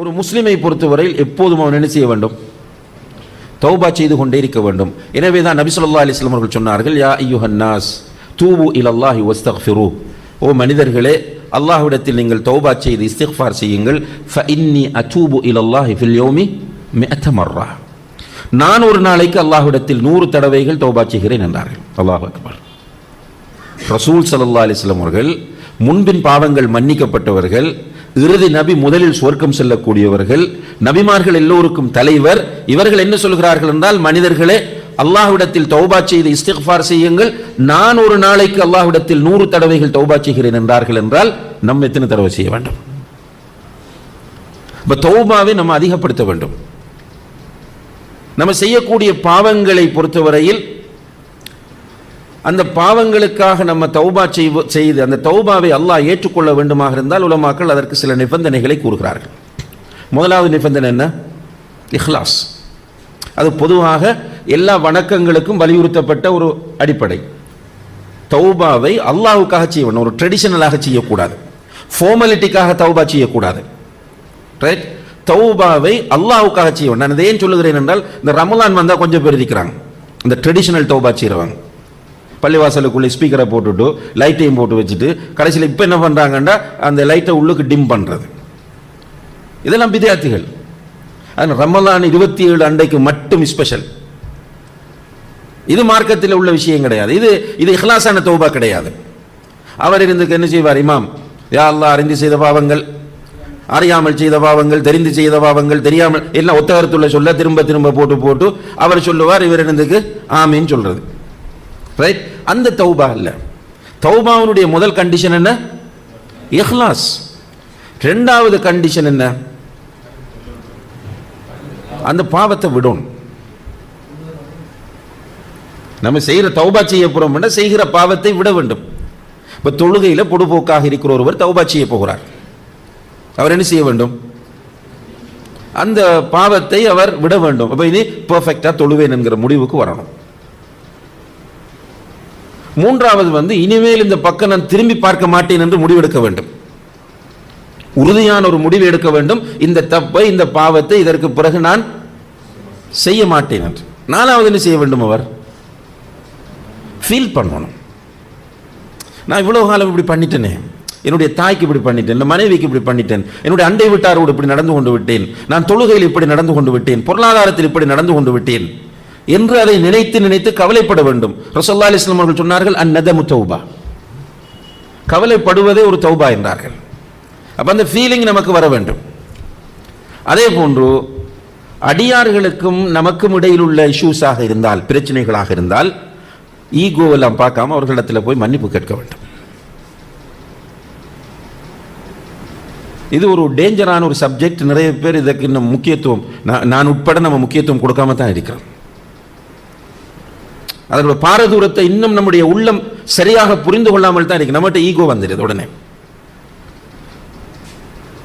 ஒரு முஸ்லிமை பொறுத்தவரையில் எப்போதும் அவன் என்ன செய்ய வேண்டும்? தௌபா செய்து கொண்டே இருக்க வேண்டும். எனவே தான் நபி சொல்லா அலைஹி அவர்கள் சொன்னார்கள் யா ஐயுஹன் ஹன்னாஸ் தூபு இலல்லாஹி வஸ்தக்ஃபிரு. ஓ மனிதர்களே அல்லாஹ்விடத்தில் நீங்கள் தௌபா செய்து இஸ்திஃபார் செய்யுங்கள். ஃப இன்னி இல் அல்லாஹ் ஃபில் யோமி மெத்தமர்ரா மர்ரா. நான் ஒரு நாளைக்கு அல்லாஹ்விடத்தில் நூறு தடவைகள் தௌபா செய்கிறேன் என்றார்கள். அல்லாஹ் அக்பர். ரசூல் சல்லா அலிஸ்லாம் அவர்கள் முன்பின் பாவங்கள் மன்னிக்கப்பட்டவர்கள் இறுதி நபி முதலில் சுவர்க்கம் செல்லக்கூடியவர்கள் நபிமார்கள் எல்லோருக்கும் தலைவர். இவர்கள் என்ன சொல்கிறார்கள் என்றால் மனிதர்களே அல்லாஹ்விடத்தில் தௌபா செய்து இஸ்திஃபார் செய்யுங்கள். நான் ஒரு நாளைக்கு அல்லாஹ்விடத்தில் நூறு தடவைகள் தௌபா செய்கிறேன் என்றார்கள் என்றால் நம்ம எத்தனை தடவை செய்ய வேண்டும்? இப்போ தௌபாவை நம்ம அதிகப்படுத்த வேண்டும். நம்ம செய்யக்கூடிய பாவங்களை பொறுத்தவரையில் அந்த பாவங்களுக்காக நம்ம தௌபா செய்வ செய்து அந்த தௌபாவை அல்லாஹ் ஏற்றுக்கொள்ள வேண்டுமாக இருந்தால் உலமாக்கள் அதற்கு சில நிபந்தனைகளை கூறுகிறார்கள். முதலாவது நிபந்தனை என்ன? இஹ்லாஸ். அது பொதுவாக எல்லா வணக்கங்களுக்கும் வலியுறுத்தப்பட்ட ஒரு அடிப்படை. தௌபாவை அல்லாவுக்காக செய்யணும். ஒரு ட்ரெடிஷனலாக செய்யக்கூடாது. ஃபார்மாலிட்டிக்காக தௌபா செய்யக்கூடாது. ரைட் தௌபாவை அல்லாவுக்காக செய்யணும். நான் இதை ஏன் சொல்லுகிறேன் என்றால் இந்த ரமலான் வந்தால் கொஞ்சம் பேர் இருக்கிறாங்க. இந்த ட்ரெடிஷனல் தௌபா செய்கிறவங்க பள்ளிவாசலுக்குள்ளே ஸ்பீக்கரை போட்டுட்டு லைட்டையும் போட்டு வச்சுட்டு கடைசியில் இப்போ என்ன பண்ணுறாங்கன்னா அந்த லைட்டை உள்ளுக்கு டிம் பண்ணுறது இதெல்லாம் வித்தியார்த்திகள் அதனால் ரமலான் இருபத்தி ஏழு அண்டைக்கு மட்டும் ஸ்பெஷல் இது மார்க்கத்தில் உள்ள விஷயம் கிடையாது. இது இது இஹ்லாசான தௌபா கிடையாது. அவர் இருந்துக்கு என்ன செய்வார் இமாம்? யா அல்லா அறிந்து செய்த பாவங்கள் அறியாமல் செய்த பாவங்கள் தெரிந்து செய்த பாவங்கள் தெரியாமல் எல்லாம் ஒத்தகரத்துள்ள சொல்ல திரும்ப திரும்ப போட்டு போட்டு அவர் சொல்லுவார் இவர் இருந்துக்கு ஆமின்னு சொல்கிறது ரைட் அந்த தௌபா இல்லை. தௌபாவினுடைய முதல் கண்டிஷன் என்ன? இஹ்லாஸ். ரெண்டாவது கண்டிஷன் என்ன? அந்த பாவத்தை விடணும் நம்ம செய்கிற தௌபா செய்ய போகிறோம்னா செய்கிற பாவத்தை விட வேண்டும். இப்போ தொழுகையில் பொடுபோக்காக இருக்கிற ஒருவர் தௌபா செய்ய போகிறார். அவர் என்ன செய்ய வேண்டும்? அந்த பாவத்தை அவர் விட வேண்டும். அப்போ இனி பர்ஃபெக்டாக தொழுவேன் என்கிற முடிவுக்கு வரணும். மூன்றாவது வந்து இனிமேல் இந்த பக்கம் நான் திரும்பி பார்க்க மாட்டேன் என்று முடிவெடுக்க வேண்டும். உறுதியான ஒரு முடிவு எடுக்க வேண்டும். இந்த தப்பை இந்த பாவத்தை இதற்கு பிறகு நான் செய்ய மாட்டேன் என்று. நாலாவது என்ன செய்ய வேண்டும் அவர்? ஃபீல் பண்ணணும். நான் இவ்வளவு காலம் இப்படி பண்ணிட்டேனே. என்னுடைய தாய்க்கு இப்படி பண்ணிட்டேன். என் மனைவிக்கு இப்படி பண்ணிட்டேன். என்னுடைய அண்டை விட்டாரோடு இப்படி நடந்து கொண்டு விட்டேன். நான் தொழுகையில் இப்படி நடந்து கொண்டு விட்டேன். பொருளாதாரத்தில் இப்படி நடந்து கொண்டு விட்டேன். என்று அதை நினைத்து நினைத்து கவலைப்பட வேண்டும். ரசல்லா அலிஸ்லாம் அவர்கள் சொன்னார்கள் அந்நதமு தௌபா. கவலைப்படுவதே ஒரு தௌபா என்றார்கள். அப்போ அந்த ஃபீலிங் நமக்கு வர வேண்டும். அதே போன்று அடியார்களுக்கும் நமக்கும் இடையில் உள்ள இஷ்யூஸாக இருந்தால் பிரச்சனைகளாக இருந்தால் ஈகோவெல்லாம் பார்க்காம அவர்களிடத்தில் போய் மன்னிப்பு கேட்க வேண்டும். இது ஒரு டேஞ்சரான ஒரு சப்ஜெக்ட் நிறைய பேர் இதற்கு இன்னும் முக்கியத்துவம் நான் நான் உட்பட நம்ம முக்கியத்துவம் கொடுக்காம தான் இருக்கிறோம். அதனுடைய பாரதூரத்தை இன்னும் நம்முடைய உள்ளம் சரியாக புரிந்து கொள்ளாமல் தான் இருக்கு. நம்மகிட்ட ஈகோ வந்துடுது உடனே.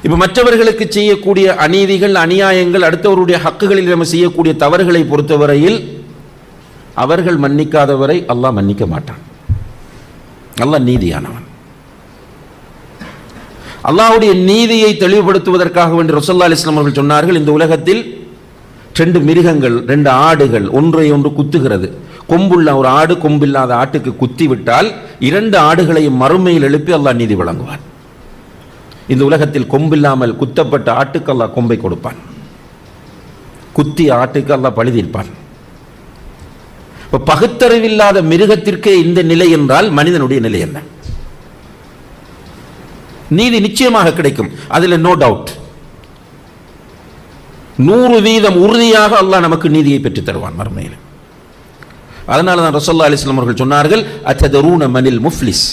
இப்ப மற்றவர்களுக்கு செய்யக்கூடிய அநீதிகள் அநியாயங்கள் அடுத்தவருடைய ஹக்குகளில் நம்ம செய்யக்கூடிய தவறுகளை பொறுத்தவரையில் அவர்கள் மன்னிக்காதவரை அல்லாஹ் மன்னிக்க மாட்டான். அல்லாஹ் நீதியானவன். அல்லாஹ்வுடைய நீதியை தெளிவுபடுத்துவதற்காக வேண்டி ரசல்லா அலிஸ்லாம் அவர்கள் சொன்னார்கள் இந்த உலகத்தில் ரெண்டு மிருகங்கள் ரெண்டு ஆடுகள் ஒன்றை ஒன்று குத்துகிறது. கொம்புள்ள ஒரு ஆடு கொம்பில்லாத ஆட்டுக்கு குத்தி விட்டால் இரண்டு ஆடுகளையும் மறுமையில் எழுப்பி அல்லாஹ் நீதி வழங்குவான். இந்த உலகத்தில் கொம்பில்லாமல் குத்தப்பட்ட ஆட்டுக்கு அல்லாஹ் கொம்பை கொடுப்பான். குத்தி ஆட்டுக்கு அல்லாஹ் பழுதிருப்பான் இப்போ பகுத்தறிவில்லாத மிருகத்திற்கே இந்த நிலை என்றால் மனிதனுடைய நிலை என்ன? நீதி நிச்சயமாக கிடைக்கும். அதில் நோ டவுட் நூறு வீதம் உறுதியாக அல்லாஹ் நமக்கு நீதியை பெற்றுத் தருவான் மறுமையில். அதனால தான் ரசல்லா அலிஸ்லாம் அவர்கள் சொன்னார்கள் அத்ததரூன மனில் முஃப்லிஸ்.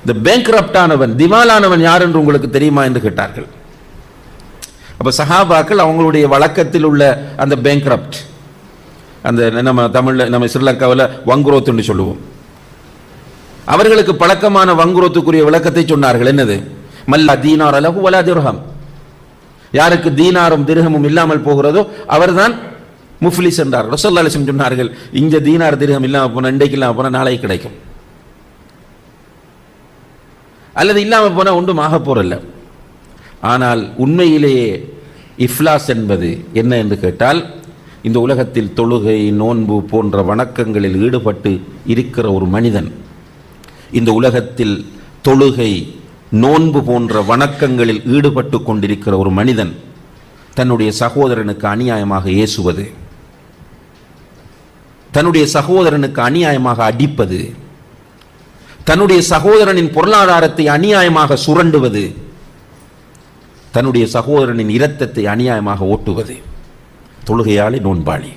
இந்த பேங்க்ரப்டானவன் திவாலானவன் யார் என்று உங்களுக்கு தெரியுமா? என்று கேட்டார்கள். அப்போ சஹாபாக்கள் அவங்களுடைய வழக்கத்தில் உள்ள அந்த பேங்க்ரப்ட் அந்த நம்ம தமிழில் நம்ம ஸ்ரீலங்காவில் வங்குரோத்துன்னு சொல்லுவோம். அவர்களுக்கு பழக்கமான வங்குரோத்துக்குரிய விளக்கத்தை சொன்னார்கள். என்னது? மல்லா தீனார் அலகு வலா திர்ஹம். யாருக்கு தீனாரும் திருகமும் இல்லாமல் போகிறதோ அவர்தான் முஃப்லிஸ் என்றார் ரசோல்லா அலிஸ்லம் சொன்னார்கள் இங்க தீனார் திருகம் இல்லாமல் போனால் இன்றைக்கு இல்லாமல் போனால் நாளைக்கு கிடைக்கும். அல்லது இல்லாமல் போனால் ஒன்றும் ஆக போறதில்ல. ஆனால் உண்மையிலேயே இஃப்லாஸ் என்பது என்ன என்று கேட்டால் இந்த உலகத்தில் தொழுகை நோன்பு போன்ற வணக்கங்களில் ஈடுபட்டு இருக்கிற ஒரு மனிதன் இந்த உலகத்தில் தொழுகை நோன்பு போன்ற வணக்கங்களில் ஈடுபட்டு கொண்டிருக்கிற ஒரு மனிதன் தன்னுடைய சகோதரனுக்கு அநியாயமாக ஏசுவது தன்னுடைய சகோதரனுக்கு அநியாயமாக அடிப்பது தன்னுடைய சகோதரனின் பொருளாதாரத்தை அநியாயமாக சுரண்டுவது தன்னுடைய சகோதரனின் இரத்தத்தை அநியாயமாக ஓட்டுவது. தொழுகையாளி நோன்பாளி.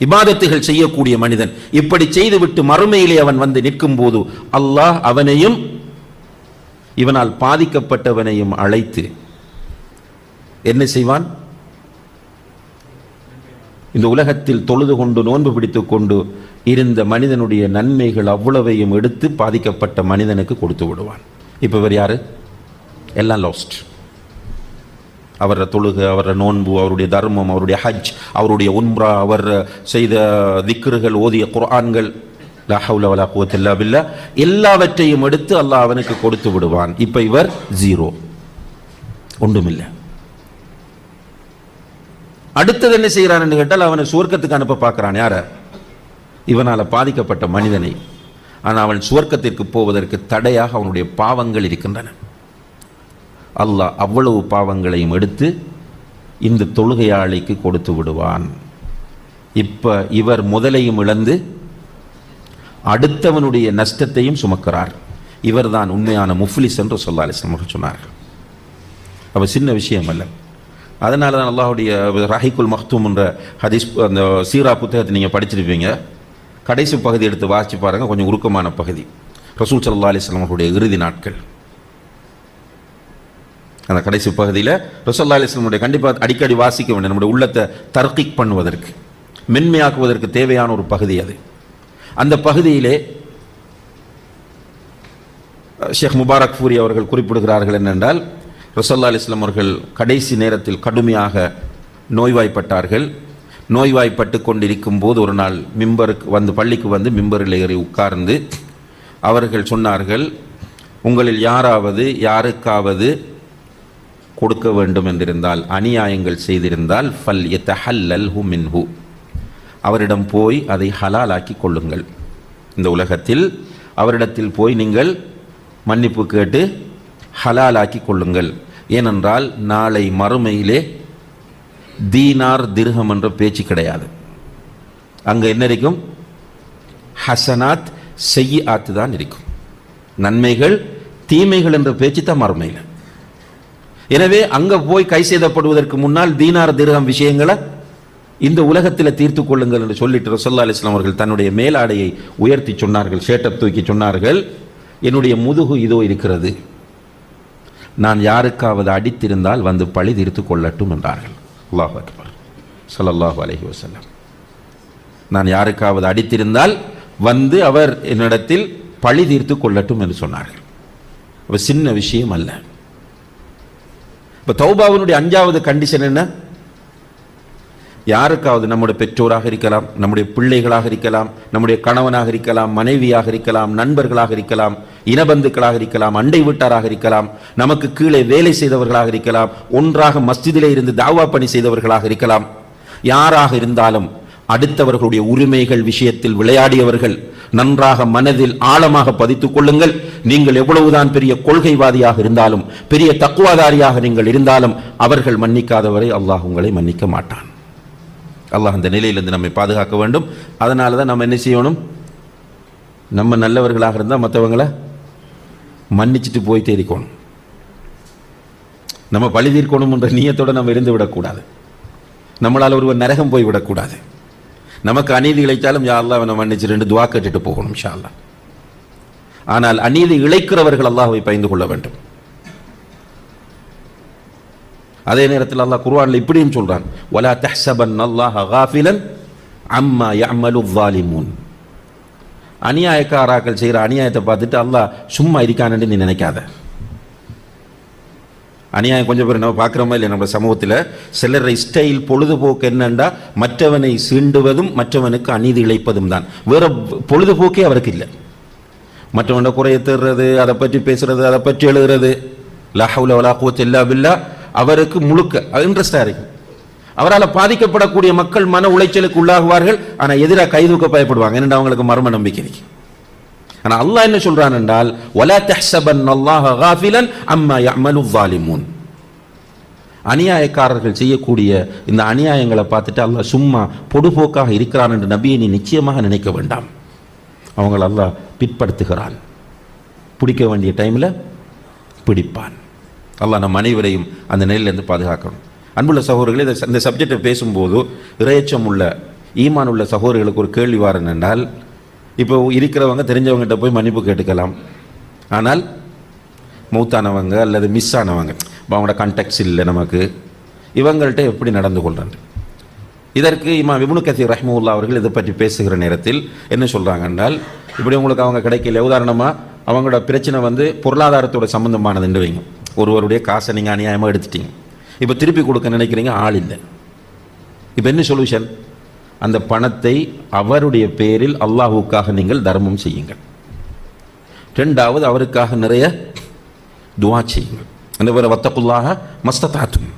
இபாதத்துகள் செய்யக்கூடிய மனிதன் இப்படி செய்துவிட்டு மறுமையிலே அவன் வந்து நிற்கும் போது அல்லாஹ் அவனையும் இவனால் பாதிக்கப்பட்டவனையும் அழைத்து என்ன செய்வான்? இந்த உலகத்தில் தொழுது கொண்டு நோன்பு பிடித்து கொண்டு இருந்த மனிதனுடைய நன்மைகள் அவ்வளவையும் எடுத்து பாதிக்கப்பட்ட மனிதனுக்கு கொடுத்து விடுவான். இப்போ இவர் யாரு? எல்லாம் லாஸ்ட் அவர தொழுகு அவர நோன்பு அவருடைய தர்மம் அவருடைய ஹஜ் அவருடைய உன்ரா அவர் செய்த திக்ருகள் ஓதிய குர்ஆன்கள் வலா பில்லா எல்லாவற்றையும் எடுத்து அல்லாஹ் அவனுக்கு கொடுத்து விடுவான் இப்போ இவர் ஜீரோ ஒன்றுமில்லை அடுத்தது என்ன செய்கிறான் என்று கேட்டால் அவனை சுவர்க்கத்துக்கு அனுப்ப பார்க்கிறான் யார இவனால் பாதிக்கப்பட்ட மனிதனை ஆனால் அவன் சுவர்க்கத்திற்கு போவதற்கு தடையாக அவனுடைய பாவங்கள் இருக்கின்றன அல்லாஹ் அவ்வளவு பாவங்களையும் எடுத்து இந்த தொழுகையாளிக்கு கொடுத்து விடுவான் இப்ப இவர் முதலையும் இழந்து அடுத்தவனுடைய நஷ்டத்தையும் சுமக்கிறார். இவர்தான் உண்மையான முஃப்லிஸ் என்று சொல்லா அலிஸ்லாம் அவர்கள் சொன்னார்கள். அப்போ சின்ன விஷயம் அல்ல அதனால தான் அல்லாஹுடைய ரஹிகுல் மஹ்தூம் என்ற ஹதீஸ் அந்த சீரா புத்தகத்தை நீங்கள் படிச்சிருப்பீங்க. கடைசி பகுதி எடுத்து வாசிச்சு பாருங்கள் கொஞ்சம் உருக்கமான பகுதி. ரசூல் சல்லா அலிஸ்லாம் அவர்களுடைய இறுதி நாட்கள். அந்த கடைசி பகுதியில் ரசோல்லா அலிஸ்லமுடைய கண்டிப்பாக அடிக்கடி வாசிக்க வேண்டும் நம்முடைய உள்ளத்தை தர்க்கிக் பண்ணுவதற்கு மென்மையாக்குவதற்கு தேவையான ஒரு பகுதி அது. அந்த பகுதியிலே ஷேக் முபாரக் பூரி அவர்கள் குறிப்பிடுகிறார்கள் என்னென்றால் ரசல்லா அலிஸ்லாம் அவர்கள் கடைசி நேரத்தில் கடுமையாக நோய்வாய்ப்பட்டார்கள். நோய்வாய்ப்பட்டு கொண்டிருக்கும் போது ஒரு நாள் மிம்பருக்கு வந்து பள்ளிக்கு வந்து மிம்பரில் ஏறி உட்கார்ந்து அவர்கள் சொன்னார்கள் உங்களில் யாராவது யாருக்காவது கொடுக்க வேண்டும் என்றிருந்தால் அநியாயங்கள் செய்திருந்தால் ஃபல் எத்தஹல்லல் ஹு மின்ஹு. அவரிடம் போய் அதை ஹலாலாக்கி கொள்ளுங்கள். இந்த உலகத்தில் அவரிடத்தில் போய் நீங்கள் மன்னிப்பு கேட்டு ஹலாலாக்கி கொள்ளுங்கள். ஏனென்றால் நாளை மறுமையிலே தீனார் திருகம் என்ற பேச்சு கிடையாது. அங்கே என்ன இருக்கும்? ஹசனாத் செய்ய ஆத்து தான் இருக்கும். நன்மைகள் தீமைகள் என்ற பேச்சு தான் மறுமையில். எனவே அங்கே போய் கை செய்தப்படுவதற்கு முன்னால் தீனார் திருகம் விஷயங்களை இந்த உலகத்தில் தீர்த்து கொள்ளுங்கள் என்று சொல்லிட்டு ரசல்லா அலிஸ்லாம் அவர்கள் தன்னுடைய மேலாடையை உயர்த்தி சொன்னார்கள் ஷேட்டப் தூக்கி சொன்னார்கள். என்னுடைய முதுகு இதோ இருக்கிறது. நான் யாருக்காவது அடித்திருந்தால் வந்து பழி தீர்த்து கொள்ளட்டும் என்றார்கள். அல்லாஹ் அக்பர். சல்லாஹ் அலஹி வஸல்லம். நான் யாருக்காவது அடித்திருந்தால் வந்து அவர் என்னிடத்தில் பழி தீர்த்து கொள்ளட்டும் என்று சொன்னார்கள். சின்ன விஷயம் அல்ல. இப்போ தௌபாவினுடைய அஞ்சாவது கண்டிஷன் என்ன? யாருக்காவது நம்முடைய பெற்றோராக இருக்கலாம் நம்முடைய பிள்ளைகளாக இருக்கலாம் நம்முடைய கணவனாக இருக்கலாம் மனைவியாக இருக்கலாம் நண்பர்களாக இருக்கலாம் இனபந்துக்களாக இருக்கலாம் அண்டை வீட்டாராக இருக்கலாம் நமக்கு கீழே வேலை செய்தவர்களாக இருக்கலாம் ஒன்றாக மஸ்ஜிதிலே இருந்து தாவா பணி செய்தவர்களாக இருக்கலாம். யாராக இருந்தாலும் அடுத்தவர்களுடைய உரிமைகள் விஷயத்தில் விளையாடியவர்கள் நன்றாக மனதில் ஆழமாக பதித்துக் கொள்ளுங்கள். நீங்கள் எவ்வளவுதான் பெரிய கொள்கைவாதியாக இருந்தாலும் பெரிய தக்குவாதாரியாக நீங்கள் இருந்தாலும் அவர்கள் மன்னிக்காதவரை அல்லாஹ் உங்களை மன்னிக்க மாட்டான். அல்லாஹ் அந்த நிலையிலிருந்து நம்மை பாதுகாக்க வேண்டும். அதனால தான் நம்ம என்ன செய்யணும்? நம்ம நல்லவர்களாக இருந்தால் மற்றவங்கள மன்னிச்சுட்டு போய் தேடிக்கணும். நம்ம பழி தீர்க்கணும் என்ற நீயத்தோடு நம்ம இருந்து விடக்கூடாது. நம்மளால் ஒருவர் நரகம் போய் விடக்கூடாது. நமக்கு அநீதி இழைத்தாலும் யாரெல்லாம் அவனை மன்னிச்சு ரெண்டு துவா கட்டிட்டு போகணும் இன்ஷா ஆனால் அநீதி இழைக்கிறவர்கள் அல்லாஹ்வை பயந்து கொள்ள வேண்டும். அதே நேரத்தில் அல்லாஹ் குர்வானில் இப்படியும் சொல்கிறான் ஒலா தஹ்சபன் அல்லாஹ் ஹாஃபிலன் அம்மா யமலு வாலிமூன் அநியாயக்காராக்கள் செய்கிற அநியாயத்தை பார்த்துட்டு அல்லாஹ் சும்மா இருக்கான்னு நீ நினைக்காத. அநியாயம் கொஞ்சம் பேர் நம்ம பார்க்குறோமா இல்லை. நம்ம சமூகத்தில் சிலர் ஸ்டைல் பொழுதுபோக்கு என்னண்டா? மற்றவனை சீண்டுவதும் மற்றவனுக்கு அநீதி இழைப்பதும் தான். வேறு பொழுதுபோக்கே அவருக்கு இல்லை. மற்றவனை குறைய தேடுறது அதை பற்றி பேசுறது அதை பற்றி எழுதுறது லஹவுல வலாஹூத் இல்லா பில்லா அவருக்கு முழுக்க இன்ட்ரெஸ்டாக இருக்கும் அவரால் பாதிக்கப்படக்கூடிய மக்கள் மன உளைச்சலுக்கு உள்ளாகுவார்கள் ஆனால் எதிராக கைதூக்க பயப்படுவாங்க. என்னென்று அவங்களுக்கு மர்ம நம்பிக்கை இருக்கு. ஆனால் அல்லாஹ் என்ன சொல்கிறான் என்றால் ஒலா தஹ்சபன் அல்லாஹ் காஃபிலன் அம்மா யமனு வாலிமூன் அநியாயக்காரர்கள் செய்யக்கூடிய இந்த அநியாயங்களை பார்த்துட்டு அல்லாஹ் சும்மா பொடுபோக்காக இருக்கிறான் என்று நபியை நீ நிச்சயமாக நினைக்க வேண்டாம். அவங்கள அல்லாஹ் பிற்படுத்துகிறான். பிடிக்க வேண்டிய டைமில் பிடிப்பான். அல்லாஹ் நம் அனைவரையும் அந்த நிலையிலேருந்து பாதுகாக்கணும். அன்புள்ள சகோதரர்களே இந்த இந்த சப்ஜெக்டை பேசும்போது இறையச்சம் உள்ள ஈமான் உள்ள சகோதரர்களுக்கு ஒரு கேள்வி வாரன் என்றால் இப்போ இருக்கிறவங்க தெரிஞ்சவங்ககிட்ட போய் மன்னிப்பு கேட்டுக்கலாம். ஆனால் மௌத்தானவங்க அல்லது மிஸ் ஆனவங்க இப்போ அவங்களோட கான்டாக்ட்ஸ் இல்லை நமக்கு. இவங்கள்ட்ட எப்படி நடந்து கொள்றாங்க இதற்கு இமா விபுனு கசீர் ரஹ்மவுல்லா அவர்கள் இதை பற்றி பேசுகிற நேரத்தில் என்ன சொல்கிறாங்க என்றால் இப்படி உங்களுக்கு அவங்க கிடைக்கல. உதாரணமாக அவங்களோட பிரச்சனை வந்து பொருளாதாரத்தோட சம்மந்தமானதுன்னு வைங்க. ஒருவருடைய காசை நீங்கள் அநியாயமாக எடுத்துட்டீங்க. இப்போ திருப்பி கொடுக்க நினைக்கிறீங்க? ஆள் இல்லை. இப்போ என்ன சொல்யூஷன்? அந்த பணத்தை அவருடைய பேரில் அல்லாஹுக்காக நீங்கள் தர்மம் செய்யுங்கள். ரெண்டாவது அவருக்காக நிறைய துவா செய்யுங்கள். அந்த வேற வத்தக்குள்ளாக மஸ்தத்தாத்தும்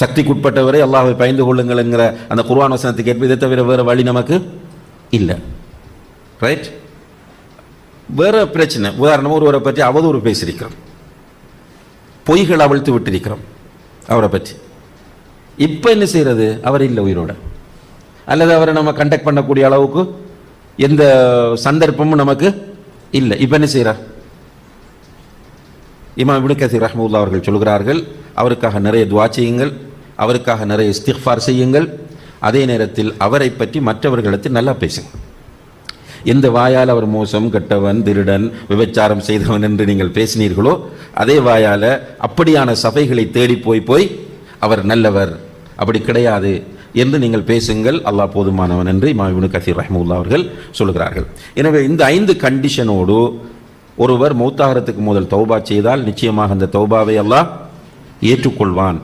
சக்திக்குட்பட்டவரை அல்லாஹை பயந்து கொள்ளுங்கள்ங்கிற அந்த குர்வான் வசனத்துக்கு ஏற்ப இதை தவிர வேறு வழி நமக்கு இல்லை. ரைட் வேற பிரச்சனை. உதாரணமாக ஒருவரை பற்றி அவதூறு பேசியிருக்கிறோம். பொய்கள் அவிழ்த்து விட்டிருக்கிறோம் அவரை பற்றி. இப்போ என்ன செய்கிறது அவர் இல்லை உயிரோட. அல்லது அவரை நம்ம கண்டக்ட் பண்ணக்கூடிய அளவுக்கு எந்த சந்தர்ப்பமும் நமக்கு இல்லை. இப்போ என்ன செய்கிறார் இமாம் இபின் கசீர் ரஹமுல்லா அவர்கள் சொல்கிறார்கள் அவருக்காக நிறைய துவா செய்யுங்கள் அவருக்காக நிறைய இஸ்திஃபார் செய்யுங்கள் அதே நேரத்தில் அவரை பற்றி மற்றவர்களிடத்தில் நல்லா பேசுங்கள். எந்த வாயால் அவர் மோசம் கெட்டவன் திருடன் விபச்சாரம் செய்தவன் என்று நீங்கள் பேசினீர்களோ அதே வாயால் அப்படியான சபைகளை தேடி போய் போய் அவர் நல்லவர் அப்படி கிடையாது என்று நீங்கள் பேசுங்கள். அல்லாஹ் போதுமானவன் என்று இமாம் கசீர் ரஹ்மவுல்லா அவர்கள் சொல்கிறார்கள். எனவே இந்த ஐந்து கண்டிஷனோடு ஒருவர் மௌத்தாகரத்துக்கு முதல் தௌபா செய்தால் நிச்சயமாக அந்த தௌபாவை அல்லாஹ் ஏற்றுக்கொள்வான்.